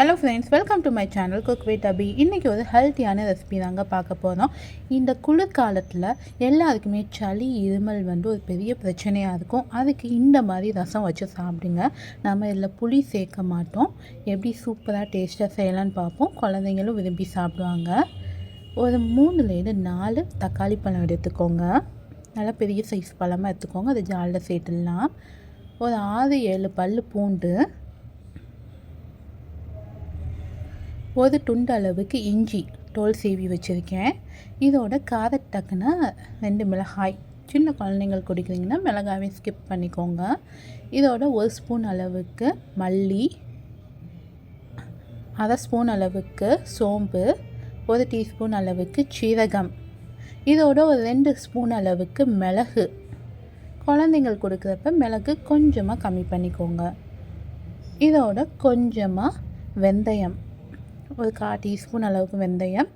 Hello friends welcome to my channel cook with Abhi இன்றைக்கி ஒரு ஹெல்த்தியான ரெசிபி தாங்க பார்க்க போகிறோம் இந்த குளிர்காலத்தில் எல்லாருக்குமே சளி இருமல் வந்து ஒரு பெரிய பிரச்சனையாக இருக்கும். அதுக்கு இந்த மாதிரி ரசம் வச்சு சாப்பிடுங்க. நம்ம இதில் புளி சேர்க்க மாட்டோம். எப்படி சூப்பராக டேஸ்ட்டாக செய்யலான்னு பார்ப்போம். குழந்தைங்களும் விரும்பி சாப்பிடுவாங்க. ஒரு மூணுலேருந்து நாலு தக்காளி பழம் எடுத்துக்கோங்க. நல்லா பெரிய சைஸ் பழமாக எடுத்துக்கோங்க. அது ஜாலில் சேர்த்துடலாம். ஒரு ஆறு ஏழு பல் பூண்டு ஒரு துண்டு அளவுக்கு இஞ்சி தோல் சீவி வச்சுருக்கேன். இதோட காரத்தக்கன ரெண்டு மிளகாய் சின்ன குழந்தைங்கள் குடிக்கிறீங்கன்னா மிளகாவே ஸ்கிப் பண்ணிக்கோங்க. இதோட ஒரு ஸ்பூன் அளவுக்கு மல்லி அரை ஸ்பூன் அளவுக்கு சோம்பு ஒரு டீஸ்பூன் அளவுக்கு சீரகம். இதோட ஒரு ரெண்டு ஸ்பூன் அளவுக்கு மிளகு. குழந்தைங்கள் கொடுக்குறப்ப மிளகு கொஞ்சமாக கம்மி பண்ணிக்கோங்க. இதோட கொஞ்சமாக வெந்தயம். ஒரு கால் டீஸ்பூன் அளவுக்கு வெந்தயம்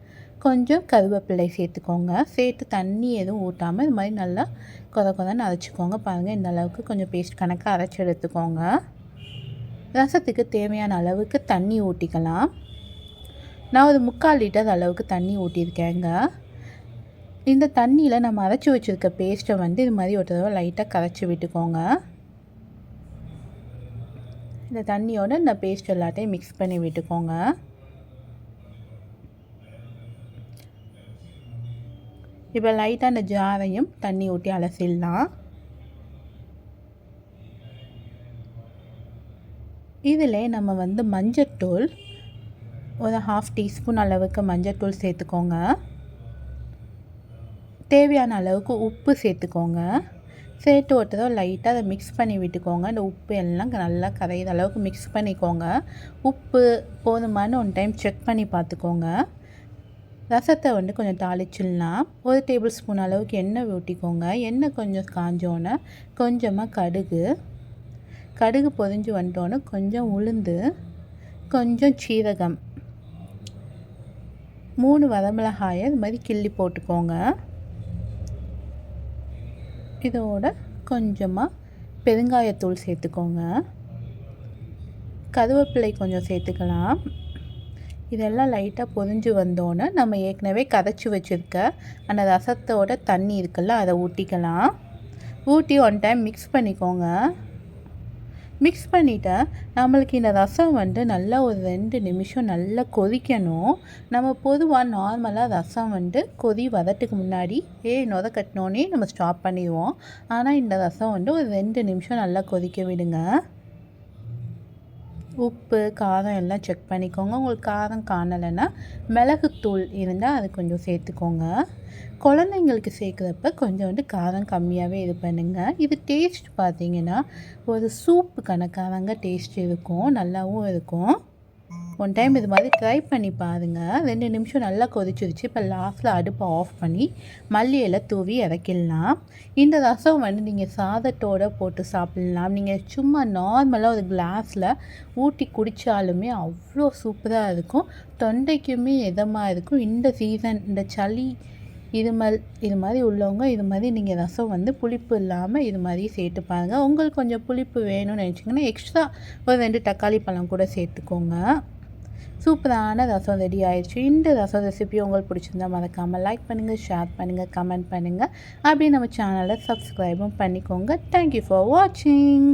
கொஞ்சம் கருவேப்பிலை சேர்த்துக்கோங்க. சேர்த்து தண்ணி எதுவும் ஊட்டாமல் இது மாதிரி நல்லா கொத கொதன்னு அரைச்சிக்கோங்க. பாருங்கள் இந்த அளவுக்கு கொஞ்சம் பேஸ்ட் கணக்காக அரைச்சி எடுத்துக்கோங்க. ரசத்துக்கு தேவையான அளவுக்கு தண்ணி ஊட்டிக்கலாம் நான் ஒரு முக்கால் லிட்டர் அளவுக்கு தண்ணி ஊட்டியிருக்கேங்க இந்த தண்ணியில் நம்ம அரைச்சி வச்சுருக்க பேஸ்ட்டை வந்து இது மாதிரி ஒரு தடவை லைட்டாக கரைச்சி விட்டுக்கோங்க. இந்த தண்ணியோட இந்த பேஸ்ட் எல்லாத்தையும் மிக்ஸ் பண்ணி விட்டுக்கோங்க. இப்போ லைட்டாக அந்த ஜாரையும் தண்ணி ஊற்றி அலசிடலாம். இதில் நம்ம வந்து மஞ்சத்தூள் ஒரு ஹாஃப் டீஸ்பூன் அளவுக்கு மஞ்சத்தூள் சேர்த்துக்கோங்க. தேவையான அளவுக்கு உப்பு சேர்த்துக்கோங்க. சேர்த்து ஒட்டுறதோ லைட்டாக அதை மிக்ஸ் பண்ணி விட்டுக்கோங்க. இந்த உப்பு எல்லாம் நல்லா கரையிற அளவுக்கு மிக்ஸ் பண்ணிக்கோங்க. உப்பு போதுமானு ஒன் டைம் செக் பண்ணி பார்த்துக்கோங்க. ரசத்தை வந்து கொஞ்சம் தாளிச்சிடலாம். ஒரு டேபிள் ஸ்பூன் அளவுக்கு எண்ணெய் ஊட்டிக்கோங்க எண்ணெய் கொஞ்சம் காஞ்சோன்னே கொஞ்சமாக கடுகு. கடுகு பொதிஞ்சு வந்துட்டோன்னே கொஞ்சம் உளுந்து. கொஞ்சம் சீரகம். மூணு வரமிளகாயை இது மாதிரி கிள்ளி போட்டுக்கோங்க. இதோட கொஞ்சமாக பெருங்காயத்தூள் சேர்த்துக்கோங்க. கருவேப்பிலை கொஞ்சம் சேர்த்துக்கலாம். இதெல்லாம் லைட்டாக பொதிஞ்சு வந்தோன்னே நம்ம ஏற்கனவே கதைச்சி வச்சுருக்க அந்த ரசத்தோட தண்ணி இருக்குல்ல அதை ஊற்றிக்கலாம் ஊட்டி ஒன் டைம் மிக்ஸ் பண்ணிக்கோங்க. மிக்ஸ் பண்ணிவிட்டு நம்மளுக்கு இந்த ரசம் வந்து நல்லா ஒரு ரெண்டு நிமிஷம் நல்லா கொதிக்கணும். நம்ம பொதுவாக நார்மலாக ரசம் வந்து கொதி வரத்துக்கு முன்னாடி ஏ நொத கட்டினோன்னே நம்ம ஸ்டாப் பண்ணிடுவோம். ஆனால் இந்த ரசம் வந்து ஒரு ரெண்டு நிமிஷம் நல்லா கொதிக்க விடுங்க. உப்பு காரம் எல்லாம் செக் பண்ணிக்கோங்க. உங்களுக்கு காரம் காணலைன்னா மிளகுத்தூள் இருந்தால் அது கொஞ்சம் சேர்த்துக்கோங்க. குழந்தைங்களுக்கு சேர்க்குறப்ப கொஞ்சம் வந்து காரம் கம்மியாகவே இது பண்ணுங்கள் இது டேஸ்ட் பார்த்தீங்கன்னா ஒரு சூப்பு கணக்காரங்க டேஸ்ட் இருக்கும். நல்லாவும் இருக்கும். ஒன் டைம் இது மாதிரி ட்ரை பண்ணி பாருங்கள் ரெண்டு நிமிஷம் நல்லா கொதிச்சிருச்சு இப்போ லாஸ்ட்டில் அடுப்பை ஆஃப் பண்ணி மல்லி தூவி இறக்கிடலாம். இந்த ரசம் வந்து நீங்கள் சாதத்தோடு போட்டு சாப்பிட்லாம். நீங்கள் சும்மா நார்மலாக ஒரு கிளாஸில் ஊட்டி குடித்தாலுமே அவ்வளோ சூப்பராக இருக்கும். தொண்டைக்குமே இதமாக இருக்கும். இந்த சீசன் இந்த சளி இருமல் இது மாதிரி உள்ளவங்க இது மாதிரி நீங்கள் ரசம் வந்து புளிப்பு இல்லாமல் இது மாதிரி சேர்த்து பாருங்கள் உங்களுக்கு கொஞ்சம் புளிப்பு வேணும்னு நினச்சிங்கன்னா எக்ஸ்ட்ரா ஒரு ரெண்டு தக்காளி பழம் கூட சேர்த்துக்கோங்க. சூப்பரான ரசம் ரெடி ஆயிடுச்சு. இந்த ரசம் ரெசிபி உங்களுக்கு பிடிச்சிருந்தா மறக்காமல் லைக் பண்ணுங்கள் ஷேர் பண்ணுங்கள் கமெண்ட் பண்ணுங்கள் அப்படியே நம்ம சேனலை சப்ஸ்கிரைபும் பண்ணிக்கோங்க. தேங்க்யூ ஃபார் வாட்சிங்